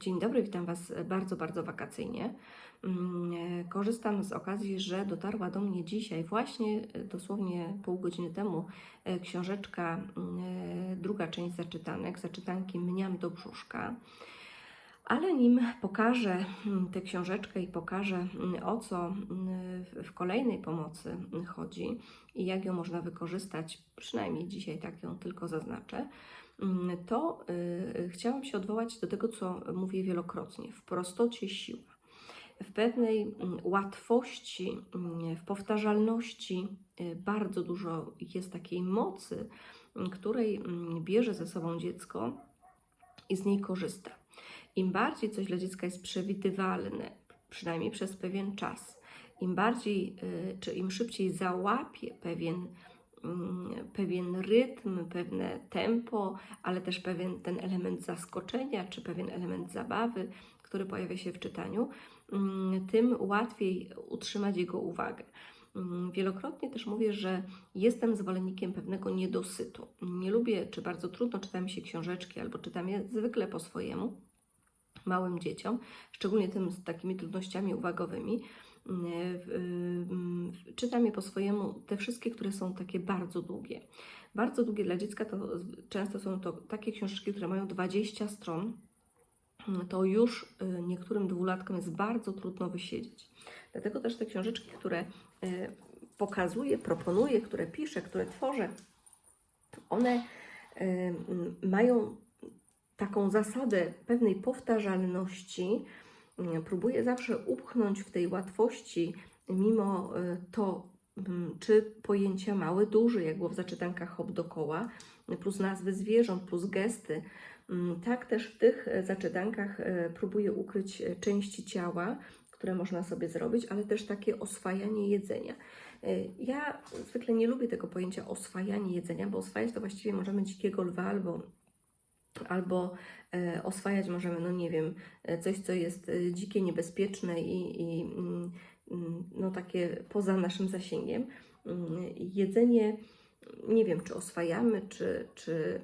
Dzień dobry, witam Was bardzo, bardzo wakacyjnie. Mm, e, Korzystam z okazji, że dotarła do mnie dzisiaj, właśnie e, dosłownie pół godziny temu, e, książeczka, mm, druga część zaczytanek, zaczytanki Mniam do brzuszka. Ale nim pokażę mm, tę książeczkę i pokażę o co w- kolejnej pomocy chodzi i jak ją można wykorzystać, przynajmniej dzisiaj tak ją tylko zaznaczę, to y, chciałam się odwołać do tego, co mówię wielokrotnie, w prostocie siła, w pewnej mm, łatwości, mm, w powtarzalności. y, Bardzo dużo jest takiej mocy, mm, której mm, bierze ze sobą dziecko i z niej korzysta. Im bardziej coś dla dziecka jest przewidywalne, przynajmniej przez pewien czas, im bardziej, y, czy im szybciej załapie pewien, mm, pewien rytm, pewne tempo, ale też pewien ten element zaskoczenia, czy pewien element zabawy, który pojawia się w czytaniu, mm, tym łatwiej utrzymać jego uwagę. Mm, Wielokrotnie też mówię, że jestem zwolennikiem pewnego niedosytu. Nie lubię, czy bardzo trudno czyta mi się książeczki, albo czytam je zwykle po swojemu, małym dzieciom, szczególnie tym z takimi trudnościami uwagowymi. W- ym, Czytam je po swojemu, te wszystkie, które są takie bardzo długie. Bardzo długie dla dziecka to często są to takie książeczki, które mają 20 stron. Mm, To już y, niektórym dwulatkom jest bardzo trudno wysiedzieć. Dlatego też te książeczki, które y, pokazuję, proponuję, które piszę, które tworzę, one y, mają taką zasadę pewnej powtarzalności. Mm, Próbuję zawsze upchnąć w tej łatwości, mimo y, to, mm, czy pojęcia małe, duże, jak było w zaczytankach hop dokoła, plus nazwy zwierząt, plus gesty. Mm, Tak też w tych e, zaczytankach e, próbuję ukryć e, części ciała, które można sobie zrobić, ale też takie oswajanie jedzenia. E, Ja zwykle nie lubię tego pojęcia oswajanie jedzenia, bo oswajać to właściwie możemy dzikiego lwa albo albo e, oswajać możemy, no nie wiem, e, coś, co jest e, dzikie, niebezpieczne i, i mm, mm, no takie poza naszym zasięgiem. Mm, Jedzenie, nie wiem, czy oswajamy, czy, czy,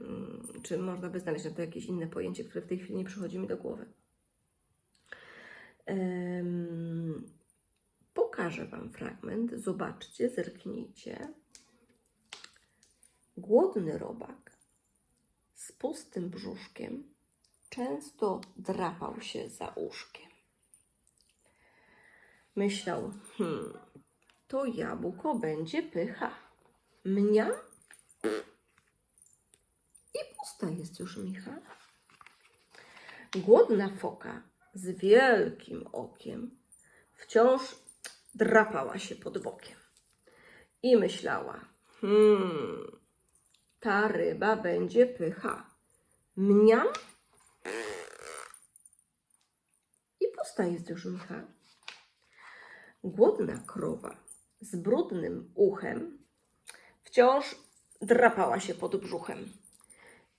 czy można by znaleźć na to jakieś inne pojęcie, które w tej chwili nie przychodzi mi do głowy. Em, Pokażę Wam fragment, zobaczcie, zerknijcie. Głodny robak z pustym brzuszkiem często drapał się za łóżkiem. Myślał, hmm, to jabłko będzie pycha. Mnia? I pusta jest już micha. Głodna foka z wielkim okiem wciąż drapała się pod bokiem. I myślała, hmm, ta ryba będzie pycha. Mniam? I pusta jest już micha. Głodna krowa z brudnym uchem wciąż drapała się pod brzuchem.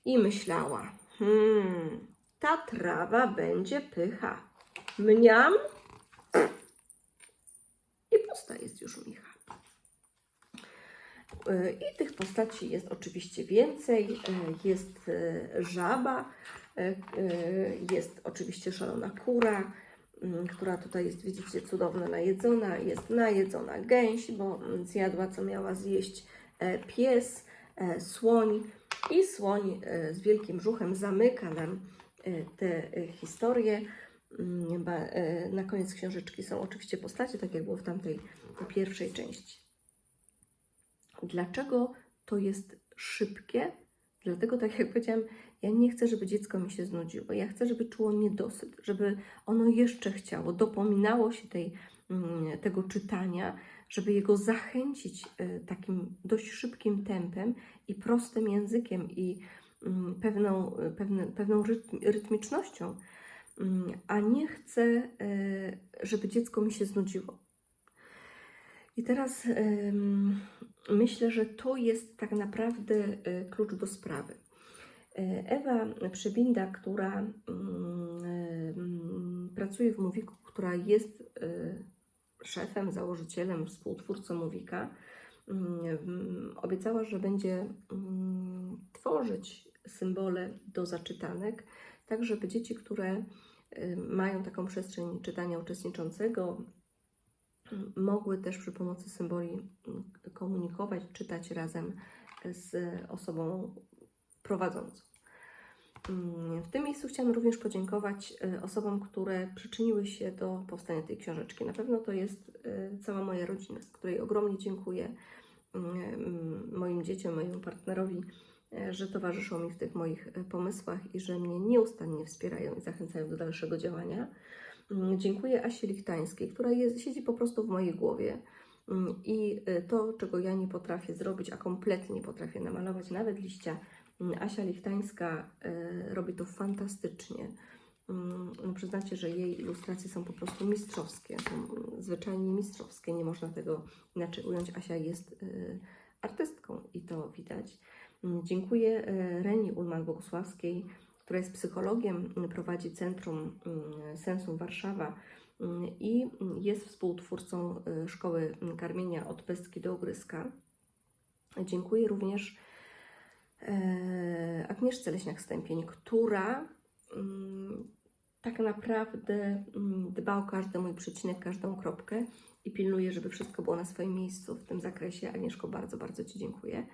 I myślała, hmm, ta trawa będzie pycha. Mniam? I pusta jest już micha. Y, I tych postaci jest oczywiście więcej. Y, Jest y, żaba, jest oczywiście szalona kura, która tutaj jest, widzicie, cudowna najedzona. Jest najedzona gęś, bo zjadła, co miała zjeść e, pies, e, słoń. I słoń e, z wielkim brzuchem zamyka nam tę historię. Mm, Na koniec książeczki są oczywiście postacie, tak jak było w tamtej pierwszej części. Dlaczego to jest szybkie? Dlatego, tak jak powiedziałam, ja nie chcę, żeby dziecko mi się znudziło. Ja chcę, żeby czuło niedosyt, żeby ono jeszcze chciało, dopominało się tej, mm, tego czytania, żeby jego zachęcić e, takim dość szybkim tempem i prostym językiem i mm, pewną, e, pewne, pewną rytm, rytmicznością, Mm, a nie chcę, e, żeby dziecko mi się znudziło. I teraz myślę, że to jest tak naprawdę e, klucz do sprawy. E, Ewa Przybinda, która mm, em, pracuje w Mowiku, która jest e, szefem, założycielem, współtwórcą Mowika, mm, obiecała, że będzie mm, tworzyć symbole do zaczytanek, tak żeby dzieci, które y, mają taką przestrzeń czytania uczestniczącego, mogły też przy pomocy symboli m, komunikować, czytać razem z osobą prowadzącą. Mm, W tym miejscu chciałam również podziękować y, osobom, które przyczyniły się do powstania tej książeczki. Na pewno to jest y, cała moja rodzina, której ogromnie dziękuję mm, moim dzieciom, mojemu partnerowi, y, że towarzyszą mi w tych moich pomysłach i że mnie nieustannie wspierają i zachęcają do dalszego działania. Mm, Dziękuję Asi Lichtańskiej, która jest, siedzi po prostu w mojej głowie. Mm, I y, to, czego ja nie potrafię zrobić, a kompletnie nie potrafię namalować, nawet liścia, mm, Asia Lichtańska y, robi to fantastycznie. No przyznacie, że jej ilustracje są po prostu mistrzowskie, są zwyczajnie mistrzowskie, nie można tego inaczej ująć. Asia jest y, artystką i to widać. Dziękuję Reni Ulman-Bogusławskiej, która jest psychologiem, prowadzi Centrum mm, Sensum Warszawa mm, i mm, jest współtwórcą y, Szkoły mm, Karmienia od Pestki do Ogryska. Dziękuję również e, Agnieszce Leśniak-Stępień, która mm, tak naprawdę mm, dba o każdy mój przecinek, każdą kropkę i pilnuje, żeby wszystko było na swoim miejscu w tym zakresie. Agnieszko, bardzo, bardzo Ci dziękuję.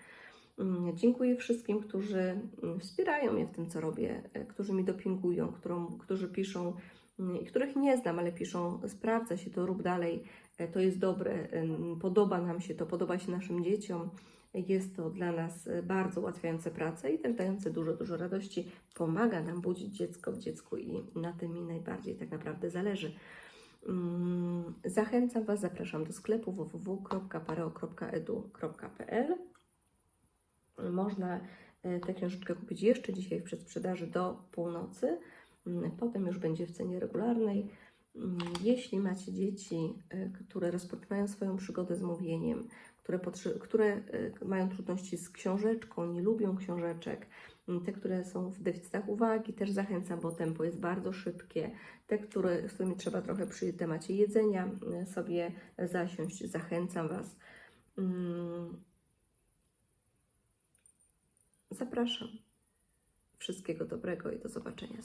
Mm, Dziękuję wszystkim, którzy mm, wspierają mnie w tym, co robię, e, którzy mi dopingują, którą, którzy piszą, mm, i których nie znam, ale piszą, sprawdza się to, rób dalej, e, to jest dobre, em, podoba nam się to, podoba się naszym dzieciom. Jest to dla nas e, bardzo ułatwiające pracę i też dające dużo, dużo radości. Pomaga nam budzić dziecko w dziecku i na tym mi najbardziej tak naprawdę zależy. Zachęcam Was, zapraszam do sklepu www.pareo.edu.pl Można e, tę książeczkę kupić jeszcze dzisiaj w przedsprzedaży do północy. Mm, Potem już będzie w cenie regularnej. Mm, Jeśli macie dzieci, e, które rozpoczynają swoją przygodę z mówieniem, które, które e, mają trudności z książeczką, nie lubią książeczek, mm, te, które są w deficytach uwagi, też zachęcam, bo tempo jest bardzo szybkie. Te, które, z którymi trzeba trochę przy temacie jedzenia sobie zasiąść, zachęcam Was. Zapraszam. Wszystkiego dobrego i do zobaczenia.